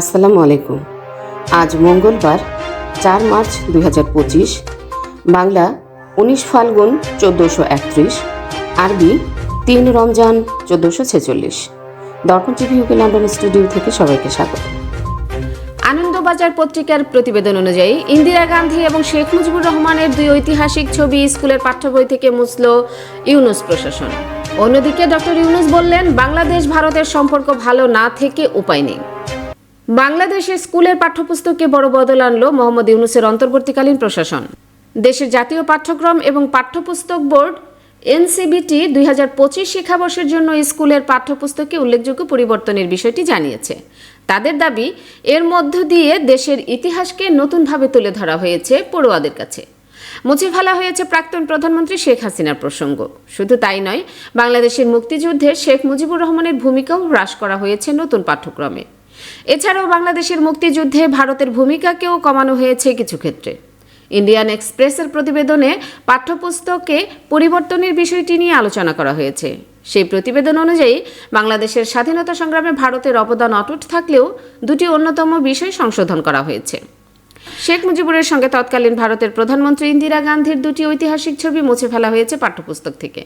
আসসালামু আলাইকুম। আজ মঙ্গলবার, চার মার্চ দু হাজার পঁচিশ, বাংলা উনিশ ফাল্গুন চোদ্দোশো একত্রিশ, আরবি তিন রমজান চোদ্দোশো ছেচল্লিশ। দর্পণ টিভি ইউকে লন্ডন স্টুডিও থেকে সবাইকে স্বাগত। আনন্দবাজার পত্রিকার প্রতিবেদন অনুযায়ী, ইন্দিরা গান্ধী এবং শেখ মুজিবুর রহমানের দুই ঐতিহাসিক ছবি স্কুলের পাঠ্য বই থেকে মুছল ইউনুস প্রশাসন। অন্যদিকে ডক্টর ইউনুস বললেন বাংলাদেশ ভারতের সম্পর্ক ভালো না থেকে উপায় নেই। বাংলাদেশের স্কুলের পাঠ্যপুস্তকে বড় বদল আনলো মোহাম্মদ ইউনুসের অন্তর্বর্তীকালীন প্রশাসন। দেশের জাতীয় পাঠ্যক্রম এবং পাঠ্যপুস্তক বোর্ড এনসিবিটি দুই হাজার পঁচিশ শিক্ষাবর্ষের জন্য স্কুলের পাঠ্যপুস্তকে উল্লেখযোগ্য পরিবর্তনের বিষয়টি জানিয়েছে। তাদের দাবি, এর মধ্য দিয়ে দেশের ইতিহাসকে নতুনভাবে তুলে ধরা হয়েছে পড়ুয়াদের কাছে। মুছে ফেলা হয়েছে প্রাক্তন প্রধানমন্ত্রী শেখ হাসিনার প্রসঙ্গ। শুধু তাই নয়, বাংলাদেশের মুক্তিযুদ্ধে শেখ মুজিবুর রহমানের ভূমিকাও হ্রাস করা হয়েছে নতুন পাঠ্যক্রমে। এছাড়াও বাংলাদেশের মুক্তিযুদ্ধে ভারতের ভূমিকাকেও কমানো হয়েছে কিছু ক্ষেত্রে। ইন্ডিয়ান এক্সপ্রেসের প্রতিবেদনে পাঠ্যপুস্তকে পরিবর্তনের বিষয়টি নিয়ে আলোচনা করা হয়েছে। সেই প্রতিবেদন অনুযায়ী, বাংলাদেশের স্বাধীনতা সংগ্রামে ভারতের অবদান অটুট থাকলেও দুটি অন্যতম বিষয় সংশোধন করা হয়েছে। শেখ মুজিবুরের সঙ্গে তৎকালীন ভারতের প্রধানমন্ত্রী ইন্দিরা গান্ধীর দুটি ঐতিহাসিক ছবি মুছে ফেলা হয়েছে পাঠ্যপুস্তক থেকে।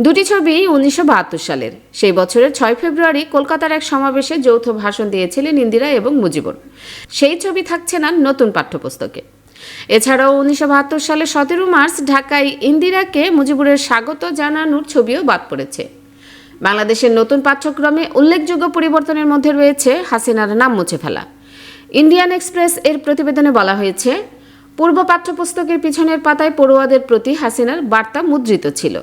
দুটি ছবি উনিশশো বাহাত্তর সালের। সেই বছরের ছয় ফেব্রুয়ারি কলকাতার এক সমাবেশে যৌথ ভাষণ দিয়েছিলেন ইন্দিরা এবং মুজিবুর। সেই ছবি থাকছে না নতুন পাঠ্যপুস্তকে। এছাড়াও উনিশশো বাহাত্তর সালে সতেরো মার্চ ঢাকায় ইন্দিরাকে মুজিবুরের স্বাগত জানানোর ছবিও বাদ পড়েছে। বাংলাদেশের নতুন পাঠ্যক্রমে উল্লেখযোগ্য পরিবর্তনের মধ্যে রয়েছে হাসিনার নাম মুছে ফেলা। ইন্ডিয়ান এক্সপ্রেস এর প্রতিবেদনে বলা হয়েছে, পূর্ব পাঠ্যপুস্তকের পিছনের পাতায় পড়ুয়াদের প্রতি হাসিনার বার্তা মুদ্রিত ছিল।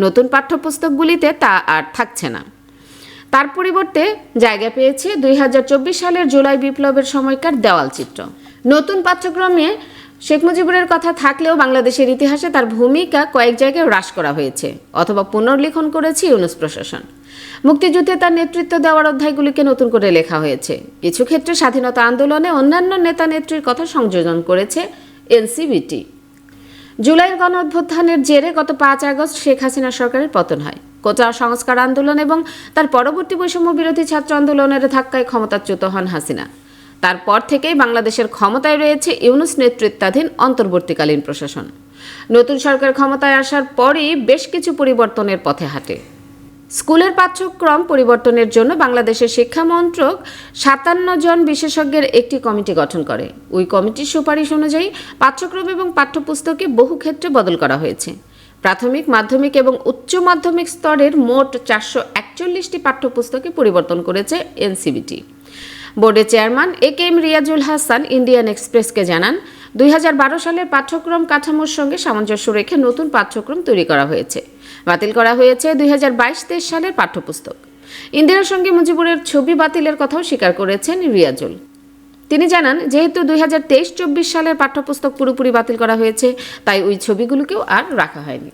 নতুন পাঠ্যপুস্তকগুলিতে তা আর থাকছে না। তার পরিবর্তে জায়গা পেয়েছে দুই হাজার চব্বিশ সালের জুলাই বিপ্লবের সময়কার দেওয়াল চিত্র। নতুন পাঠ্যক্রমে শেখ মুজিবুরের কথা থাকলেও বাংলাদেশের ইতিহাসে তার ভূমিকা কয়েক জায়গায় হ্রাস করা হয়েছে, অথবা পুনর্লিখন করেছে ইউনুস প্রশাসন। মুক্তিযুদ্ধে তার নেতৃত্ব দেওয়ার অধ্যায়গুলিকে নতুন করে লেখা হয়েছে। কিছু ক্ষেত্রে স্বাধীনতা আন্দোলনে অন্যান্য নেতা নেত্রীর কথা সংযোজন করেছে এনসিবিটি। জুলাইয়ের গণ অভ্যুত্থানের জেরে গত পাঁচ আগস্ট শেখ হাসিনা সরকারের পতন হয়। কোচা সংস্কার, আন্দোলন এবং তার পরবর্তী বৈষম্য বিরোধী ছাত্র আন্দোলনের ধাক্কায় ক্ষমতাচ্যুত হন হাসিনা। তারপর থেকেই বাংলাদেশের ক্ষমতায় রয়েছে ইউনুস নেতৃত্বাধীন অন্তর্বর্তীকালীন প্রশাসন। নতুন সরকার ক্ষমতায় আসার পরই বেশ কিছু পরিবর্তনের পথে হাঁটে। স্কুলের পাঠ্যক্রম পরিবর্তনের জন্য বাংলাদেশের শিক্ষা মন্ত্রক সাতান্ন জন বিশেষজ্ঞের একটি কমিটি গঠন করে। ওই কমিটির সুপারিশ অনুযায়ী পাঠ্যক্রম এবং পাঠ্যপুস্তকে বহু ক্ষেত্রে বদল করা হয়েছে। প্রাথমিক, মাধ্যমিক এবং উচ্চ মাধ্যমিক স্তরের মোট চারশো একচল্লিশটি পাঠ্যপুস্তকে পরিবর্তন করেছে এনসিবিটি। বোর্ডের chairman A K M Riazul Hasan Indian এক্সপ্রেসকে জানান, দুই হাজার বারো সালের পাঠ্যক্রম কাঠামোর সঙ্গে সামঞ্জস্য রেখে নতুন পাঠ্যক্রম তৈরি করা হয়েছে। বাতিল করা হয়েছে দুই হাজার বাইশ তেইশ সালের পাঠ্যপুস্তক। ইন্দিরার সঙ্গে মুজিবুরের ছবি বাতিলের কথাও স্বীকার করেছেন রিয়াজুল। তিনি জানান, যেহেতু দুই হাজার সালের পাঠ্যপুস্তক পুরোপুরি বাতিল করা হয়েছে, তাই ওই ছবিগুলোকেও আর রাখা হয়নি।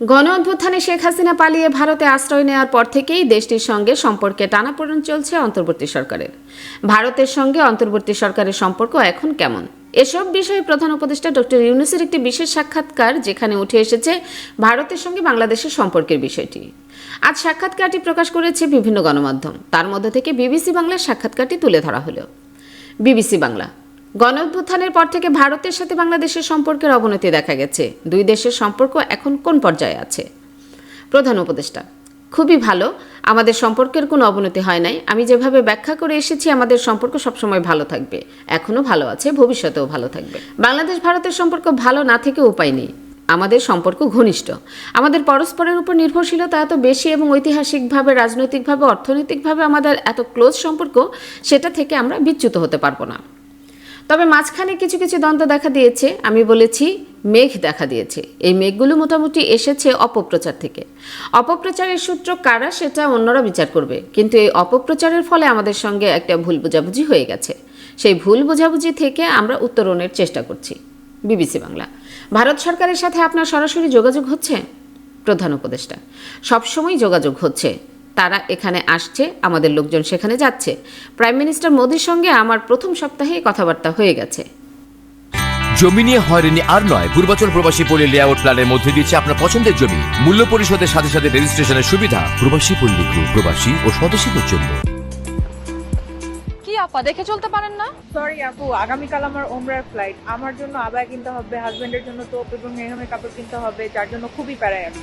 গণ অভ্যুত্থানে শেখ হাসিনা পালিয়ে ভারতে আশ্রয় নেওয়ার পর থেকেই দেশটির সঙ্গে সম্পর্কে টানাপোড়েন চলছে অন্তর্বর্তী সরকারের। ভারতের সঙ্গে অন্তর্বর্তী সরকারের সম্পর্ক এখন কেমন? এসব বিষয়ে প্রধান উপদেষ্টা ডক্টর ইউনুসের একটি বিশেষ সাক্ষাৎকার যেখানে উঠে এসেছে ভারতের সঙ্গে বাংলাদেশের সম্পর্কের বিষয়টি। আজ সাক্ষাৎকারটি প্রকাশ করেছে বিভিন্ন গণমাধ্যম। তার মধ্যে থেকে বিবিসি বাংলার সাক্ষাৎকারটি তুলে ধরা হলো। বিবিসি বাংলা গণ অভ্যুত্থানের পর থেকে ভারতের সাথে বাংলাদেশের সম্পর্কের অবনতি দেখা গেছে। দুই দেশের সম্পর্ক এখন কোন পর্যায়ে আছে? প্রধান উপদেষ্টা, খুবই ভালো। আমাদের সম্পর্কের কোনো অবনতি হয় নাই। আমি যেভাবে ব্যাখ্যা করে এসেছি, আমাদের সম্পর্ক সবসময় ভালো থাকবে। এখনও ভালো আছে, ভবিষ্যতেও ভালো থাকবে। বাংলাদেশ ভারতের সম্পর্ক ভালো না থেকে উপায় নেই। আমাদের সম্পর্ক ঘনিষ্ঠ। আমাদের পরস্পরের উপর নির্ভরশীলতা এত বেশি এবং ঐতিহাসিকভাবে, রাজনৈতিকভাবে, অর্থনৈতিকভাবে আমাদের এত ক্লোজ সম্পর্ক, সেটা থেকে আমরা বিচ্যুত হতে পারব না। তবে মাঝখানে কিছু কিছু দ্বন্দ্ব দেখা দিয়েছে। আমি বলেছি, মেঘ দেখা দিয়েছে। এই মেঘগুলো মোটামুটি এসেছে অপপ্রচার থেকে। অপপ্রচারের সূত্র কারা সেটা অন্যরা বিচার করবে। কিন্তু এই অপপ্রচারের ফলে আমাদের সঙ্গে একটা ভুল বোঝাবুঝি হয়ে গেছে। সেই ভুল বোঝাবুঝি থেকে আমরা উত্তরণের চেষ্টা করছি। বিবিসি বাংলা। ভারত সরকারের সাথে আপনার সরাসরি যোগাযোগ হচ্ছে? প্রধান উপদেষ্টা। সবসময় যোগাযোগ হচ্ছে। তারা এখানে আসছে আমাদের লোকজন সেখানে যাচ্ছে। প্রাইম মিনিস্টার মোদির সঙ্গে আমার প্রথম সপ্তাহে কথাবার্তা হয়ে গেছে। জমি নিয়ে হয়রানি আর নয় পূর্বাচল প্রবাসী পল্লী লেআউট প্ল্যানের মধ্যে দিচ্ছে আপনার পছন্দের জমি। মূল্য পরিশোধের সাথে সাথে রেজিস্ট্রেশনের সুবিধা। প্রবাসী পল্লী গ্রুপ প্রবাসী ও স্বদেশীদের জন্য। কি আপা দেখে চলতে পারেন না? সরি আপু আগামীকাল আমার ওমরার ফ্লাইট আমার জন্য আবায় কিনতে হবে হাজবেন্ডের জন্য তোপ এবং মেহমের কাপড় কিনতে হবে যার জন্য খুবই প্যারায় আমি।